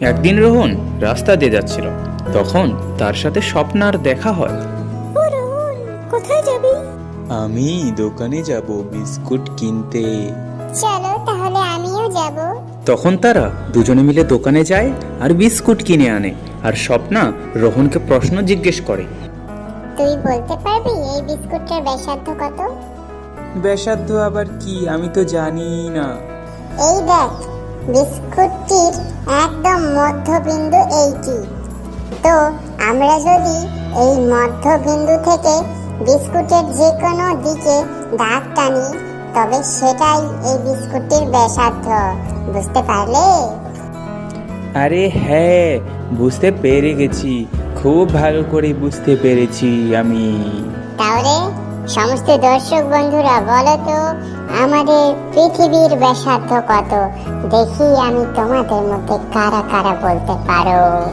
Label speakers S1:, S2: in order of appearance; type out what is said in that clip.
S1: একদিন রোহন রাস্তা দিয়ে যাচ্ছিল। তখন তার সাথে স্বপ্নার দেখা হয়।
S2: ও রোহন কোথায় যাবি?
S3: আমি দোকানে যাব বিস্কুট কিনতে।
S2: চলো তাহলে আমিও যাব।
S1: তখন তারা দুজনে মিলে দোকানে যায় আর বিস্কুট কিনে আনে। আর স্বপ্না রোহনকে প্রশ্ন জিজ্ঞেস করে।
S2: তুই বলতে পারবি এই বিস্কুটের ব্যাসার্ধ কত?
S3: বেসাধ্য আবার কি? আমি তো জানি না।
S2: এই দেখ বিস্কুটটির একদম মধ্যবিন্দু এইটি। তো আমরা যদি এই মধ্যবিন্দু থেকে বিস্কুটের যে কোনো দিকে দাগ টানি তবে সেটাই এই বিস্কুটটির ব্যাসার্ধ। বুঝতে পারলে?
S3: আরে হ্যাঁ বুঝতে পেরে গেছি। খুব ভালো করে বুঝতে পেরেছি আমি।
S2: তাহলে সমস্ত দর্শক বন্ধুরা, বলো তো, আমাদের পৃথিবীর ব্যাসার্ধ কত? দেখি আমি তোমাদের মধ্যে কারা কারা বলতে পারো।